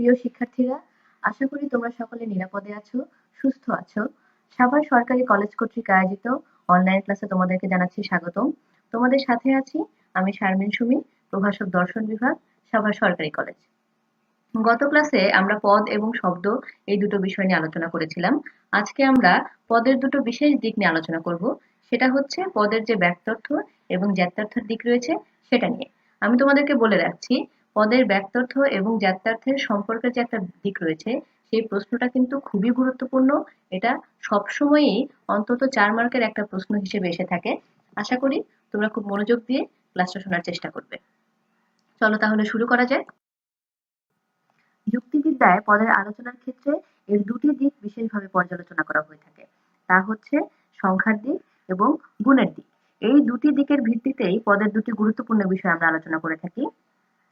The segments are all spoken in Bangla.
প্রিয় শিক্ষার্থীরা, আশা করি তোমরা সকলে নিরাপদে আছো, সুস্থ আছো। সাভার সরকারি কলেজ কর্তৃক আয়োজিত অনলাইন ক্লাসে তোমাদেরকে জানাচ্ছি স্বাগতম। তোমাদের সাথে আছি আমি শারমিন সুমি, প্রভাষক দর্শন বিভাগ, সাভার সরকারি কলেজ। গত ক্লাসে আমরা পদ এবং শব্দ এই দুটো বিষয় নিয়ে আলোচনা করেছিলাম। আজকে আমরা পদের দুটো বিশেষ দিক নিয়ে আলোচনা করব। সেটা হচ্ছে পদের যে ব্যক্তর্থ এবং জ্যাত্যার্থের দিক রয়েছে সেটা নিয়ে। আমি তোমাদেরকে বলে রাখছি পদের ব্যক্তর্থ এবং জাত্যার্থের সম্পর্কের যে একটা দিক রয়েছে, সেই প্রশ্নটা কিন্তু খুবই গুরুত্বপূর্ণ। এটা সবসময়ই অন্তত চার মার্কের একটা প্রশ্ন হিসেবে এসে থাকে। আশা করি তোমরা খুব মনোযোগ দিয়ে ক্লাসটা শোনার চেষ্টা করবে। চলো তাহলে শুরু করা যাক। যুক্তিবিদ্যায় পদের আলোচনার ক্ষেত্রে এর দুটি দিক বিশেষভাবে পর্যালোচনা করা হয়ে থাকে। তা হচ্ছে সংখ্যার দিক এবং গুণের দিক। এই দুটি দিকের ভিত্তিতেই পদের দুটি গুরুত্বপূর্ণ বিষয় আমরা আলোচনা করে থাকি।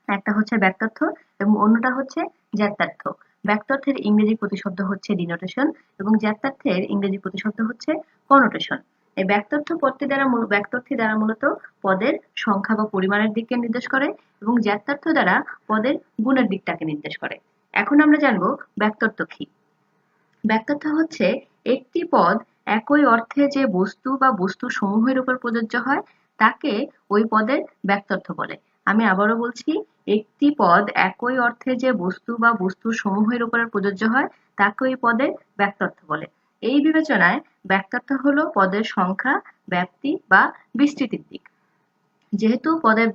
একটা হচ্ছে ব্যক্তার্থ এবং অন্যটা হচ্ছে জ্যাত্যার্থ। ব্যক্তার্থের ইংরেজি প্রতিশব্দ হচ্ছে ডিনোটেশন এবং জ্যাত্যার্থের ইংরেজি প্রতিশব্দ হচ্ছে কনোটেশন এই ব্যক্তার্থ পদটি দ্বারা ব্যক্তার্থী দ্বারা মূলত পদের সংখ্যা বা পরিমাণের দিককে নির্দেশ করে এবং জ্যাত্যার্থ দ্বারা পদের গুণের দিকটাকে নির্দেশ করে। এখন আমরা জানব ব্যক্তার্থ কি। ব্যক্তার্থ হচ্ছে একটি পদ একই অর্থে যে বস্তু বা বস্তু সমূহের উপর প্রযোজ্য হয়, তাকে ওই পদের ব্যক্তার্থ বলে। আমি আবারও বলছি, একটি পদ একই অর্থে যে বস্তু বা বস্তু সমূহের উপরে প্রযোজ্য হয়, তাকে ওই পদের ব্যক্তার্থ বলে। এই বিবেচনায় ব্যক্তার্থ হলো পদের সংখ্যা, ব্যাপ্তি বা বিস্তৃতির দিক। যেহেতু পদের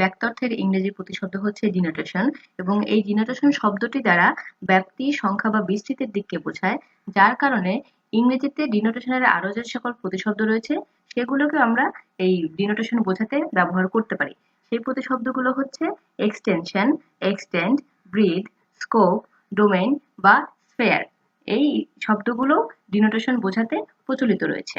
ব্যক্তার্থের ইংরেজি প্রতিশব্দ হচ্ছে ডিনোটেশন এবং এই ডিনোটেশন শব্দটি দ্বারা ব্যাপ্তি, সংখ্যা বা বিস্তৃতির দিককে বোঝায়, যার কারণে ইংরেজিতে ডিনোটেশনের আরও যে সকল প্রতিশব্দ রয়েছে সেগুলোকে আমরা এই ডিনোটেশন বোঝাতে ব্যবহার করতে পারি। সেই প্রতিশব্দগুলো হচ্ছে extension extend breadth scope domain বা স্ফেয়ার এই শব্দগুলো ডিনোটেশন বোঝাতে প্রচলিত রয়েছে।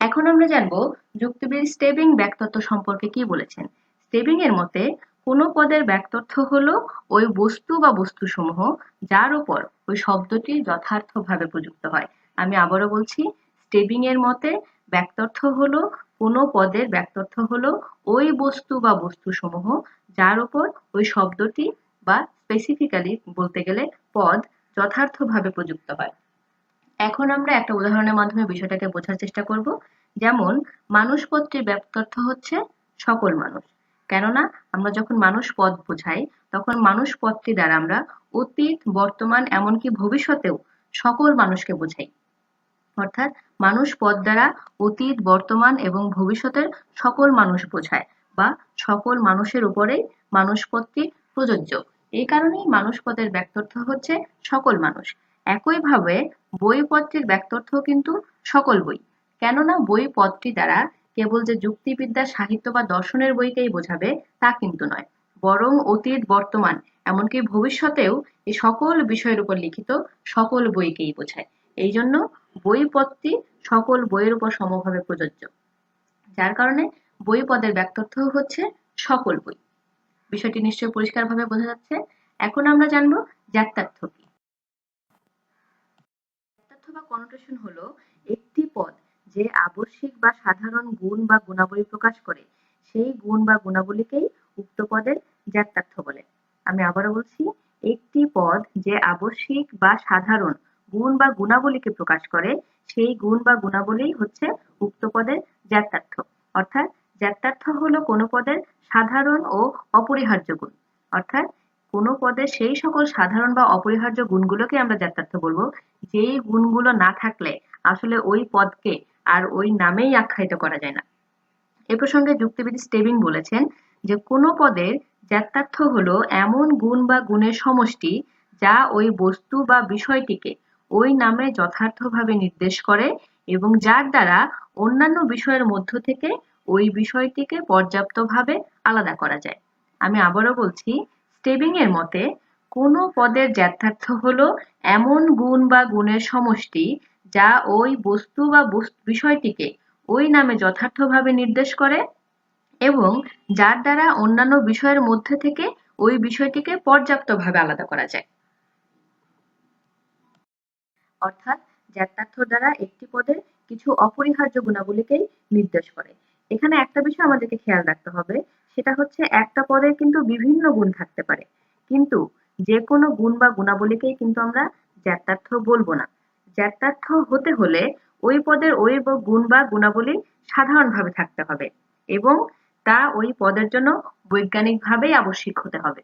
এখন আমরা জানব যুক্তিবিদ স্টেবিং ব্যাক্তত্ব সম্পর্কে কি বলেছেন। স্টেবিং এর মতে, কোনো পদের ব্যাক্তর্থ হলো ওই বস্তু বা বস্তুসমূহ যার উপর ওই শব্দটি যথার্থভাবে প্রযুক্ত হয়। আমি আবারও বলছি স্টেবিং এর মতে ব্যক্তর্থ হলো কোনো পদের ব্যক্তর্থ হলো ওই বস্তু বা বস্তুসমূহ যার উপর ওই শব্দটি বা স্পেসিফিক্যালি বলতে গেলে পদ যথার্থভাবে প্রযুক্ত হয়। এখন আমরা একটা উদাহরণের মাধ্যমে বিষয়টাকে বোঝার চেষ্টা করব। যেমন মানুষ পদটির ব্যক্তর্থ হচ্ছে সকল মানুষ। কেননা, আমরা যখন মানুষ পদ বোঝাই, তখন মানুষ পদটি দ্বারা আমরা অতীত, বর্তমান, এমনকি ভবিষ্যতেও সকল মানুষকে বোঝাই। অর্থাৎ মানুষ পদ দ্বারা অতীত, বর্তমান এবং ভবিষ্যতের সকল মানুষ বোঝায় বা সকল মানুষের উপরেই মানুষ পদটি প্রযোজ্য। এই কারণেই মানুষ পদের ব্যক্তর্থ হচ্ছে সকল মানুষ। একইভাবে বই পদটির ব্যক্তর্থ কিন্তু সকল বই। কেননা বই পদটি দ্বারা কেবল যে যুক্তিবিদ্যা, সাহিত্য বা দর্শনের বইকেই বোঝাবে তা কিন্তু নয়। বরং অতীত, বর্তমান এমনকি ভবিষ্যতেও এই সকল বিষয়ের উপর লিখিত সকল বইকেই বোঝায়। এই জন্য বই পদটি সকল বইয়ের উপর সমভাবে প্রযোজ্য। যার কারণে বই পদের ব্যক্তর্থ হচ্ছে সকল বই। বিষয়টি নিশ্চয়ই পরিষ্কারভাবে বোঝা যাচ্ছে। এখন আমরা জানব জাত্যার্থ কি। জাত্যার্থ বা কনোটেশন হলো একটি পদ যে আবশ্যিক বা সাধারণ গুণ বা গুণাবলী প্রকাশ করে। সেই গুণ বা গুণাবলীকেই উক্ত পদের জাত্যার্থ বলে। আমি আবারও বলছি, একটি পদ যে আবশ্যিক বা সাধারণ গুণ বা গুণাবলীকে প্রকাশ করে, সেই গুণ বা গুণাবলী হচ্ছে উক্ত পদের জাত্যার্থ অর্থাৎ জাত্যার্থ হলো কোনো পদের সাধারণ ও অপরিহার্য গুণ। অর্থাৎ কোনো পদের সেই সকল সাধারণ বা অপরিহার্য গুণগুলোকে আমরা জাত্যার্থ বলব। যেই গুণগুলো না থাকলে আসলে ওই পদকে আর ওই নামেই আখ্যায়িত করা যায় না। এ প্রসঙ্গে যুক্তিবিদ স্টেবিং বলেছেন যে, কোনো পদের জাত্যার্থ হলো এমন গুণ বা গুণের সমষ্টি যা ওই বস্তু বা বিষয়টিকে ওই নামে যথার্থভাবে নির্দেশ করে এবং যার দ্বারা অন্যান্য বিষয়ের মধ্য থেকে ওই বিষয়টিকে পর্যাপ্তভাবে আলাদা করা যায়। আমি আবারও বলছি, স্টেবিং এর মতে কোনো পদের যথার্থ হলো এমন গুণ বা গুণের সমষ্টি যা ওই বস্তু বা বিষয়টিকে ওই নামে যথার্থভাবে নির্দেশ করে এবং যার দ্বারা অন্যান্য বিষয়ের মধ্যে থেকে ওই বিষয়টিকে পর্যাপ্তভাবে আলাদা করা যায়। অর্থাৎ জ্ঞাতার্থ দ্বারা একটি পদের কিছু অপরিহার্য গুণাবলীকেই নির্দেশ করে। এখানে একটা বিষয় আমাদেরকে খেয়াল রাখতে হবে, সেটা হচ্ছে একটা পদের কিন্তু বিভিন্ন গুণ থাকতে পারে। কিন্তু যে কোনো গুণ বা গুণাবলীকেই কিন্তু আমরা জ্ঞাতার্থ বলব না। জ্ঞাতার্থ হতে হলে ওই পদের ওই গুণ বা গুণাবলী সাধারণভাবে থাকতে হবে এবং তা ওই পদের জন্য বৈজ্ঞানিকভাবেই আবশ্যিক হতে হবে।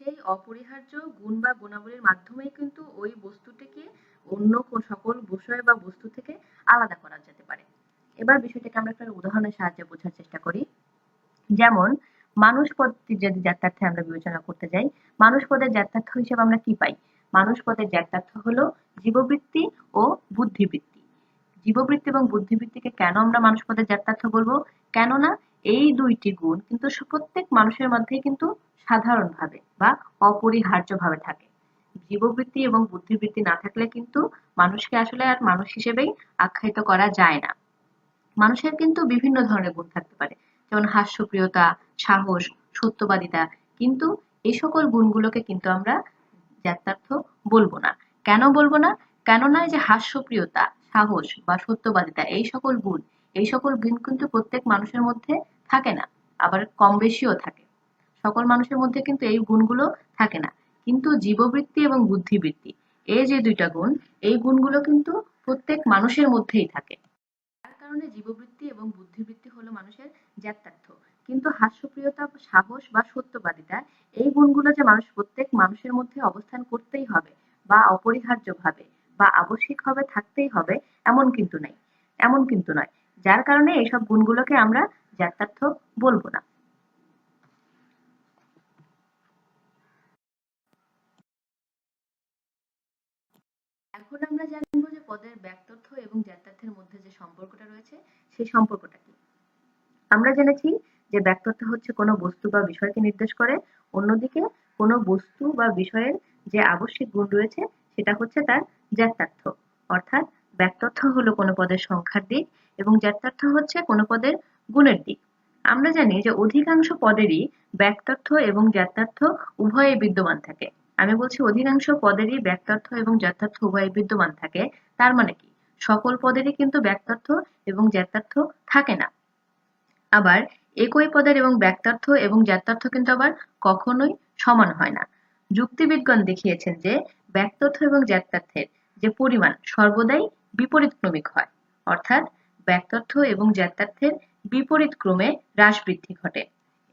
সেই অপরিহার্য গুণ বা গুণাবলীর মাধ্যমেই কিন্তু ওই বস্তুটিকে অন্য সকল বিষয় বা বস্তু থেকে আলাদা করা যেতে পারে। এবার বিষয়টাকে আমরা একটা উদাহরণের সাহায্যে বোঝার চেষ্টা করি। যেমন, মানুষ পদটি যদি জাত্যার্থে আমরা বিবেচনা করতে যাই, মানুষ পদের জাত্যার্থ হিসেবে আমরা কি পাই? মানুষ পদের জাত্যার্থ হলো জীববৃত্তি ও বুদ্ধিবৃত্তি। জীববৃত্তি এবং বুদ্ধিবৃত্তিকে কেন আমরা মানুষ পদের জাত্যার্থ বলব? কেননা এই দুইটি গুণ কিন্তু প্রত্যেক মানুষের মধ্যেই কিন্তু সাধারণভাবে বা অপরিহার্যভাবে থাকে। জীববৃত্তি এবং বুদ্ধিবৃত্তি না থাকলে কিন্তু মানুষকে আসলে আর মানুষ হিসেবেই আখ্যায়িত করা যায় না। মানুষের কিন্তু বিভিন্ন ধরনের গুণ থাকতে পারে, যেমন হাস্যপ্রিয়তা, সাহস, সত্যবাদিতা। কিন্তু এই সকল গুণগুলোকে কিন্তু আমরা জাত্যার্থ বলব না। কেন বলব না? কেননা যে হাস্যপ্রিয়তা, সাহস বা সত্যবাদিতা, এই সকল গুণ, এই সকল গুণ কিন্তু প্রত্যেক মানুষের মধ্যে থাকে না, আবার কম বেশিও থাকে। সকল মানুষের মধ্যে কিন্তু এই গুণগুলো থাকে না। কিন্তু জীববৃত্তি এবং বুদ্ধিবৃত্তি, এই যে দুইটা গুণ, এই গুণগুলো কিন্তু প্রত্যেক মানুষের মধ্যেই থাকে। তার কারণে জীববৃত্তি এবং বুদ্ধিবৃত্তি হলো মানুষের জাত্যার্থ কিন্তু হাস্যপ্রিয়তা, সাহস বা সত্যবাদিতা, এই গুণগুলো যে মানুষ প্রত্যেক মানুষের মধ্যে অবস্থান করতেই হবে বা অপরিহার্যভাবে বা আবশ্যিকভাবে থাকতেই হবে, এমন কিন্তু নাই। এমন কিন্তু নয়। যার কারণে এইসব গুণগুলোকে আমরা জাত্যার্থ বলব না। এখন আমরা জানব যে পদের ব্যক্তর্থ এবং জাত্যার্থের মধ্যে যে সম্পর্কটা রয়েছে, সেই সম্পর্কটা কি? আমরা জেনেছি যে ব্যক্তর্থ হচ্ছে কোনো বস্তু বা বিষয়কে নির্দেশ করে, অন্যদিকে কোনো বস্তু বা বিষয়ের যে আবশ্যিক গুণ রয়েছে, সেটা হচ্ছে তার জাত্যার্থ অর্থাৎ ব্যক্তর্থ হলো কোনো পদের সংখ্যার দিক এবং জাত্যার্থ হচ্ছে কোনো পদের গুণের দিক। আমরা জানি যে অধিকাংশ পদেরই ব্যক্তার্থ এবং জাত্যার্থ উভয়ে বিদ্যমান থাকে। আমি বলছি অধিকাংশ পদেরই ব্যক্তার্থ এবং জাত্যার্থ উভয়ে বিদ্যমান থাকে, তার মানে কি? সকল পদেরই কিন্তু ব্যক্তার্থ এবং জাত্যার্থ থাকে না। আবার একই পদের এবং ব্যক্তার্থ এবং জাত্যার্থ কিন্তু আবার কখনোই সমান হয় না। যুক্তিবিজ্ঞান দেখিয়েছেন যে ব্যক্তার্থ এবং জাত্যার্থের যে পরিমাণ সর্বদাই বিপরীত ক্রমিক হয়। অর্থাৎ ব্যক্তার্থ এবং জাত্যার্থের বিপরীত ক্রমে হ্রাস বৃদ্ধি ঘটে।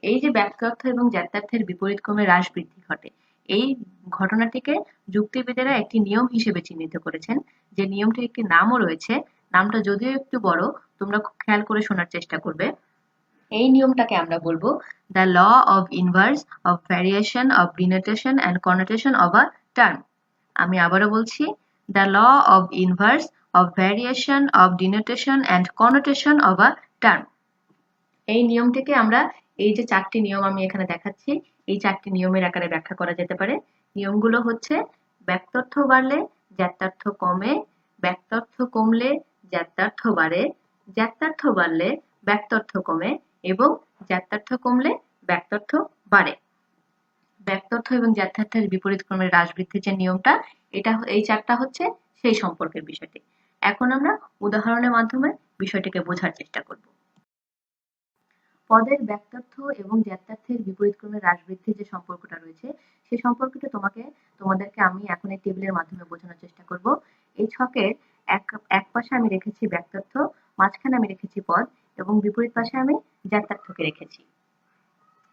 এই যে ব্যক্তার্থ এবং জাত্যার্থের বিপরীত ক্রমে হ্রাস বৃদ্ধি ঘটে, এই ঘটনাটিকে যুক্তিবিদেরা একটি নিয়ম হিসেবে চিহ্নিত করেছেন। যে নিয়মটির একটি নামও রয়েছে, নামটা যদিও একটু বড়, তোমরা খেয়াল করে শোনার চেষ্টা করবে। এই নিয়মটাকে আমরা বলব the law of inverse of variation of denotation and connotation of a term আমি আবারও বলছি the law of inverse of variation of denotation and connotation of a term এই নিয়মটিকে আমরা এই যে চারটি নিয়ম আমি এখানে দেখাচ্ছি, এই চারটি নিয়মের আকারে ব্যাখ্যা করা যেতে পারে। নিয়মগুলো হচ্ছে, ব্যক্তার্থ বাড়লে জ্যাত্যার্থ কমে, ব্যক্তার্থ কমলে জ্যাত্যার্থ বাড়ে জ্যাত্যার্থ বাড়লে ব্যক্তার্থ কমে এবং জাত্যার্থ কমলে ব্যক্তার্থ বাড়ে। ব্যক্তার্থ এবং জাত্যার্থের বিপরীত ক্রমের হ্রাস বৃদ্ধির যে নিয়মটা, এটা এই চারটা হচ্ছে সেই সম্পর্কের বিষয়টি। এখন আমরা উদাহরণের মাধ্যমে বিষয়টিকে বোঝার চেষ্টা করব। পদের ব্যক্তার্থ এবং জাত্যার্থের বিপরীত ক্রমে হ্রাস বৃদ্ধির যে সম্পর্কটা রয়েছে সেই সম্পর্কটা তোমাকে, তোমাদেরকে আমি এখন এই টেবিলের মাধ্যমে বোঝানোর চেষ্টা করব। এই ছকের এক এক পাশে আমি রেখেছি ব্যক্তার্থ মাঝখানে আমি রেখেছি পদ এবং বিপরীত পাশে আমি জাত্যার্থকে রেখেছি।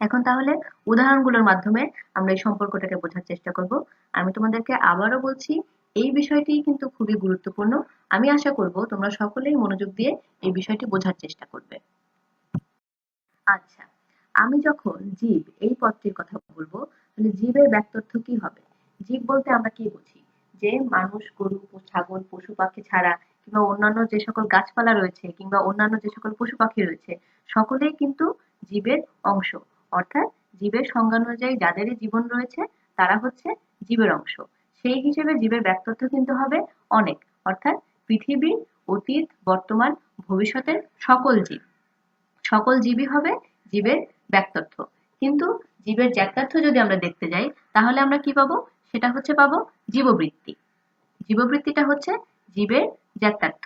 এখন তাহলে উদাহরণগুলোর মাধ্যমে আমরা এই সম্পর্কটাকে বোঝার চেষ্টা করব। আমি তোমাদেরকে আবারও বলছি এই বিষয়টি কিন্তু খুবই গুরুত্বপূর্ণ। আমি আশা করব তোমরা সকলেই মনোযোগ দিয়ে এই বিষয়টি বোঝার চেষ্টা করবে। আচ্ছা আমি যখন জীব এই পদটির কথা বলব, তাহলে জীবের ব্যক্তর্থ কি হবে? জীব বলতে আমরা কি বুঝি? যে মানুষ, গরু ছাগল, পশু পাখি ছাড়া কিংবা অন্যান্য যে সকল গাছপালা রয়েছে কিংবা অন্যান্য যে সকল পশু পাখি রয়েছে, সকলেই কিন্তু জীবের অংশ। অর্থাৎ জীবের সংজ্ঞা অনুযায়ী যাদেরই জীবন রয়েছে, তারা হচ্ছে জীবের অংশ। সেই হিসেবে জীবের ব্যক্তত্ব কিন্তু হবে অনেক। অর্থাৎ পৃথিবীর অতীত, বর্তমান, ভবিষ্যতের সকল জীব। সকল জীবই হবে জীবের ব্যক্তত্ব কিন্তু জীবের জ্যাক্তার্থ যদি আমরা দেখতে যাই, তাহলে আমরা কি পাবো? সেটা হচ্ছে পাবো জীববৃত্তি। জীববৃত্তিটা হচ্ছে জীবের জ্যাক্তার্থ।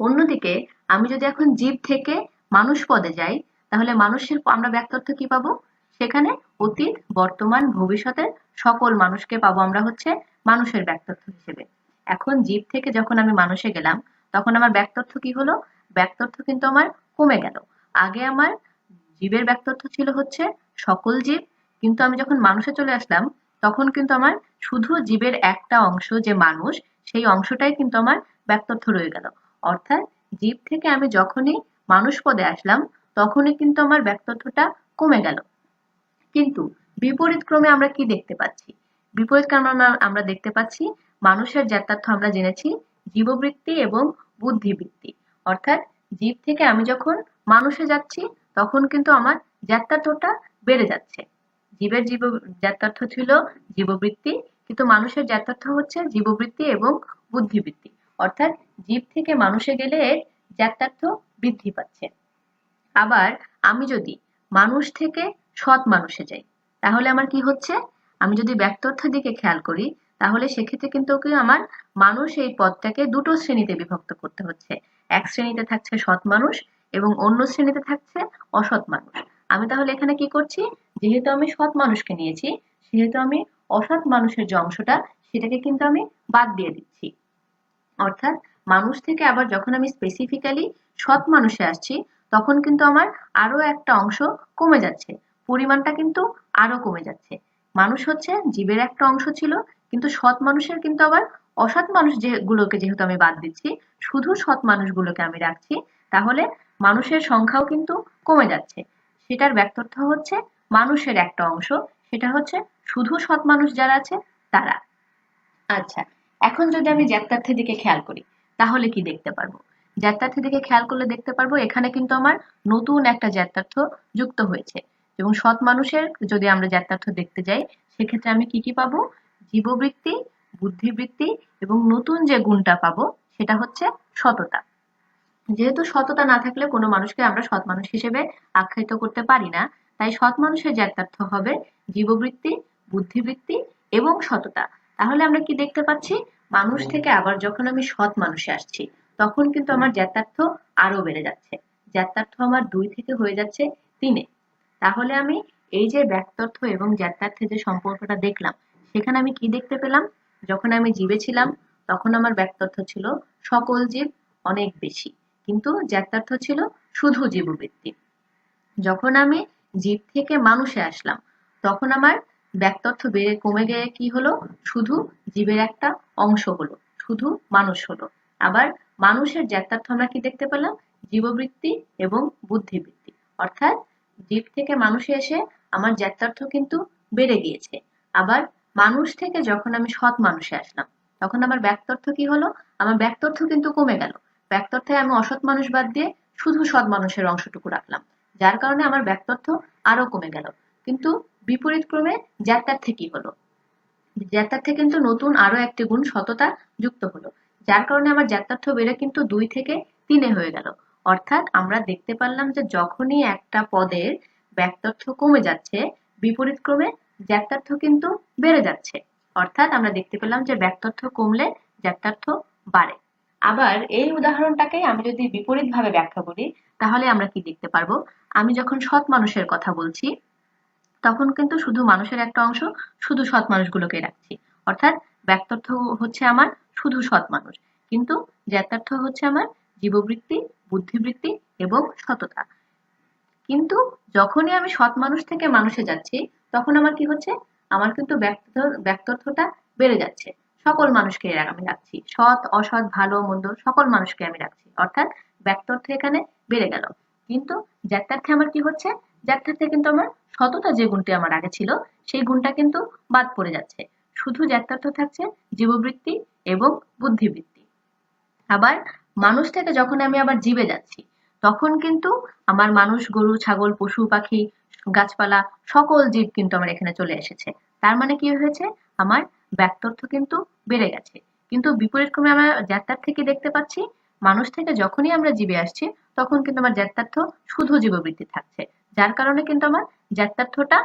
অন্যদিকে আমি যদি এখন জীব থেকে মানুষ পদে যাই, তাহলে মানুষের আমরা ব্যক্তর্থ কি পাবো? সেখানে অতীত, বর্তমান, ভবিষ্যতের সকল মানুষকে পাবো আমরা হচ্ছে মানুষের ব্যক্তত্ব হিসেবে। এখন জীব থেকে যখন আমি মানুষে গেলাম, তখন আমার ব্যক্তত্ব কি হলো? ব্যক্তত্ব কিন্তু আমার কমে গেল। আগে আমার জীবের ব্যক্তত্ব ছিল হচ্ছে সকল জীব, কিন্তু আমি যখন মানুষে চলে আসলাম, তখন কিন্তু আমার শুধু জীবের একটা অংশ যে মানুষ, সেই অংশটাই কিন্তু আমার ব্যক্তত্ব রয়ে গেল। অর্থাৎ জীব থেকে আমি যখনই মানুষ পদে আসলাম, তখনই কিন্তু আমার ব্যক্তত্বটা কমে গেল। কিন্তু বিপরীত ক্রমে আমরা কি দেখতে পাচ্ছি? বিপরীত ক্রমে আমরা- দেখতে পাচ্ছি মানুষের জাতার্থ আমরা জেনেছি, জীববৃত্তি এবং বুদ্ধিবৃত্তি। অর্থাৎ জীব থেকে আমি যখন মানুষে যাচ্ছি, তখন কিন্তু আমার জাত্যার্থটা বেড়ে যাচ্ছে। জীবের জীব জাত্যার্থ ছিল জীববৃত্তি, কিন্তু মানুষের জাত্যার্থ হচ্ছে জীববৃত্তি এবং বুদ্ধিবৃত্তি। অর্থাৎ জীব থেকে মানুষে গেলে এর জাত্যার্থ বৃদ্ধি পাচ্ছে। আবার আমি যদি মানুষ থেকে সৎ মানুষে যাই। তাহলে আমার কি হচ্ছে? আমি যদি ব্যক্তর্থের দিকে খেয়াল করি, তাহলে সেক্ষেত্রে কিন্তু আমার মানুষ এই পদটাকে দুটো শ্রেণীতে বিভক্ত করতে হচ্ছে। এক শ্রেণীতে থাকছে সৎ মানুষ এবং অন্য শ্রেণীতে থাকছে অসৎ মানুষ। আমি তাহলে এখানে কি করছি? যেহেতু আমি সৎ মানুষকে নিয়েছি, সেহেতু আমি অসৎ মানুষের যে অংশটা, সেটাকে কিন্তু আমি বাদ দিয়ে দিচ্ছি। অর্থাৎ মানুষ থেকে আবার যখন আমি স্পেসিফিক্যালি সৎ মানুষে আসছি, তখন কিন্তু আমার আরও একটা অংশ কমে যাচ্ছে। পরিমাণটা কিন্তু আরও কমে যাচ্ছে। মানুষ হচ্ছে জীবের একটা অংশ ছিল, কিন্তু সৎ মানুষের কিন্তু আবার অসৎ মানুষ যেগুলোকে যেহেতু আমি বাদ দিচ্ছি, শুধু সৎ মানুষগুলোকে আমি রাখছি, তাহলে মানুষের সংখ্যাও কিন্তু কমে যাচ্ছে। সেটার ব্যক্তর্থ হচ্ছে মানুষের একটা অংশ, সেটা হচ্ছে শুধু সৎ মানুষ যারা আছে, তারা। আচ্ছা এখন যদি আমি জাত্যার্থের দিকে খেয়াল করি, তাহলে কি দেখতে পারব? জাত্যার্থের দিকে খেয়াল করলে দেখতে পারব, এখানে কিন্তু আমার নতুন একটা জাত্যার্থ যুক্ত হয়েছে। এবং সৎ মানুষের যদি আমরা জাত্যার্থ দেখতে যাই, সেক্ষেত্রে আমি কি কি পাবো? জীববৃত্তি, বুদ্ধিবৃত্তি এবং নতুন যে গুণটা পাবো, সেটা হচ্ছে সততা। যেহেতু সততা না থাকলে কোনো মানুষকে আমরা সৎ মানুষ হিসেবে আখ্যায়িত করতে পারি না, তাই সৎ মানুষের জাত্যার্থ হবে জীববৃত্তি, বুদ্ধিবৃত্তি এবং সততা। তাহলে আমরা কি দেখতে পাচ্ছি? মানুষ থেকে আবার যখন আমি সৎ মানুষে আসছি, তখন কিন্তু আমার জাত্যার্থ আরও বেড়ে যাচ্ছে। জাত্যার্থ আমার দুই থেকে হয়ে যাচ্ছে তিনে। তাহলে আমি এই যে ব্যক্তর্থ এবং জাত্যার্থের যে সম্পর্কটা দেখলাম, সেখানে আমি কি দেখতে পেলাম? যখন আমি জীবে ছিলাম, তখন আমার ব্যক্তর্থ ছিল সকল জীব অনেক বেশি। কিন্তু জাত্যার্থ ছিল শুধু জীববৃত্তি। যখন আমি জীব থেকে মানুষে আসলাম, তখন আমার ব্যক্তর্থ বেড়ে কমে গিয়ে কি হলো? শুধু জীবের একটা অংশ হলো, শুধু মানুষ হলো। আবার মানুষের জাত্যার্থ আমরা কি দেখতে পেলাম? জীববৃত্তি এবং বুদ্ধিবৃত্তি। অর্থাৎ জীব থেকে মানুষে এসে আমার জাত্যার্থ কিন্তু বেড়ে গিয়েছে। আবার মানুষ থেকে যখন আমি সৎ মানুষে আসলাম, তখন আমার ব্যক্তর্থ কি হলো? আমার ব্যক্তর্থ কিন্তু কমে গেল। ব্যক্তর্থে আমি অসৎ মানুষ বাদ দিয়ে শুধু সৎ মানুষের অংশটুকু রাখলাম। যার কারণে আমার ব্যক্তর্থ আরও কমে গেল। কিন্তু বিপরীত ক্রমে জাত্যার্থে কি হলো? জাত্যার্থে কিন্তু নতুন আরও একটি গুণ সততা যুক্ত হলো। যার কারণে আমার জাত্যার্থ বেড়ে কিন্তু দুই থেকে তিনে হয়ে গেল। অর্থাৎ আমরা দেখতে পারলাম যে যখনই একটা পদের ব্যক্তর্থ কমে যাচ্ছে বিপরীত ক্রমে জাত্যার্থ কিন্তু বেড়ে যাচ্ছে। অর্থাৎ আমরা দেখতে পেলাম যে ব্যক্তর্থ কমলে জাত্যার্থ বাড়ে। আবার এই উদাহরণটাকে আমি যদি বিপরীতভাবে ব্যাখ্যা করি, তাহলে আমরা কি দেখতে পারব? আমি যখন সৎ মানুষের কথা বলছি, তখন কিন্তু শুধু মানুষের একটা অংশ শুধু সৎ মানুষগুলোকে রাখছি। অর্থাৎ ব্যক্তার্থ হচ্ছে আমার শুধু সৎ মানুষ। কিন্তু জাত্যার্থ হচ্ছে আমার জীববৃত্তি, বুদ্ধিবৃত্তি এবং সততা। কিন্তু যখনই আমি সৎ মানুষ থেকে মানুষে যাচ্ছি, তখন আমার কি হচ্ছে? আমার কিন্তু ব্যক্ত ব্যক্তর্থটা বেড়ে যাচ্ছে। সকল মানুষকে আমি রাখছি। সৎ, অসৎ, ভালো, মন্দ, সকল মানুষকে আমি রাখছি। অর্থাৎ ব্যক্তর্থ এখানে বেড়ে গেল। কিন্তু জাত্যার্থে আমার কি হচ্ছে? জাত্যার্থে কিন্তু আমার সততা যে গুণটি আমার আগে ছিল, সেই গুণটা কিন্তু বাদ পড়ে যাচ্ছে। শুধু জাত্যার্থ থাকছে জীববৃত্তি এবং বুদ্ধিবৃত্তি। আবার মানুষ থেকে যখন আমি আবার জীবে যাচ্ছি, তখন কিন্তু আমার মানুষ, গরু, ছাগল, পশু, পাখি, গাছপালা, সকল জীব কিন্তু আমার এখানে চলে এসেছে। তার মানে কি হয়েছে? আমার ব্যক্তর্থ কিন্তু বেড়ে গেছে। কিন্তু বিপরীত ক্রমে আমরা যাত্রার থেকে দেখতে পাচ্ছি মানুষ থেকে যখনই আমরা জীবে আসছি, তখন কিন্তু আমার জাত্যার্থ শুধু জীববৃত্তি থাকছে। যার কারণে কিন্তু আমার জাত্যার্থটা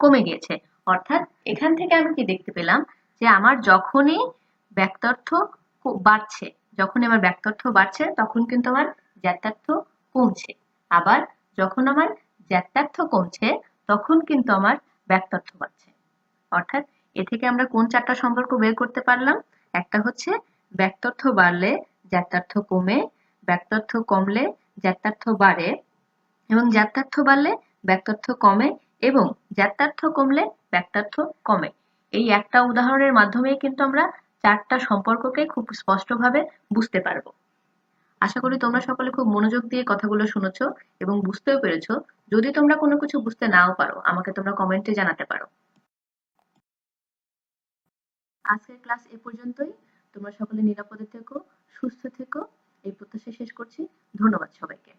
কমে গিয়েছে। অর্থাৎ এখান থেকে আমি কি দেখতে পেলাম? যে আমার যখনই ব্যক্তর্থ বাড়ছে যখনই আমার ব্যক্তর্থ বাড়ছে, তখন কিন্তু আমার জাত্যার্থ কমছে। আবার যখন আমার জাত্যার্থ কমছে, তখন কিন্তু আমার ব্যক্তার্থ বাড়ছে। অর্থাৎ এ থেকে আমরা কোন চারটা সম্পর্ক বের করতে পারলাম? একটা হচ্ছে ব্যক্তার্থ বাড়লে জ্যাত্যার্থ কমে ব্যক্তার্থ কমলে জ্যাত্যার্থ বাড়ে, এবং জ্যাত্যার্থ বাড়লে ব্যক্তার্থ কমে, এবং জ্যাত্যার্থ কমলে ব্যক্তার্থ কমে। এই একটা উদাহরণের মাধ্যমেই কিন্তু আমরা চারটা সম্পর্ককে খুব স্পষ্টভাবে বুঝতে পারব। আশা করি তোমরা সকলে খুব মনোযোগ দিয়ে কথাগুলো শুনেছো এবং বুঝতেও পেরেছ। যদি তোমরা কোনো কিছু বুঝতে নাও পারো, আমাকে তোমরা কমেন্টে জানাতে পারো। আজকের ক্লাস এ পর্যন্তই। তোমরা সকলে নিরাপদে থেকো, সুস্থ থেকো। এই প্রত্যাশা শেষ করছি। ধন্যবাদ সবাইকে।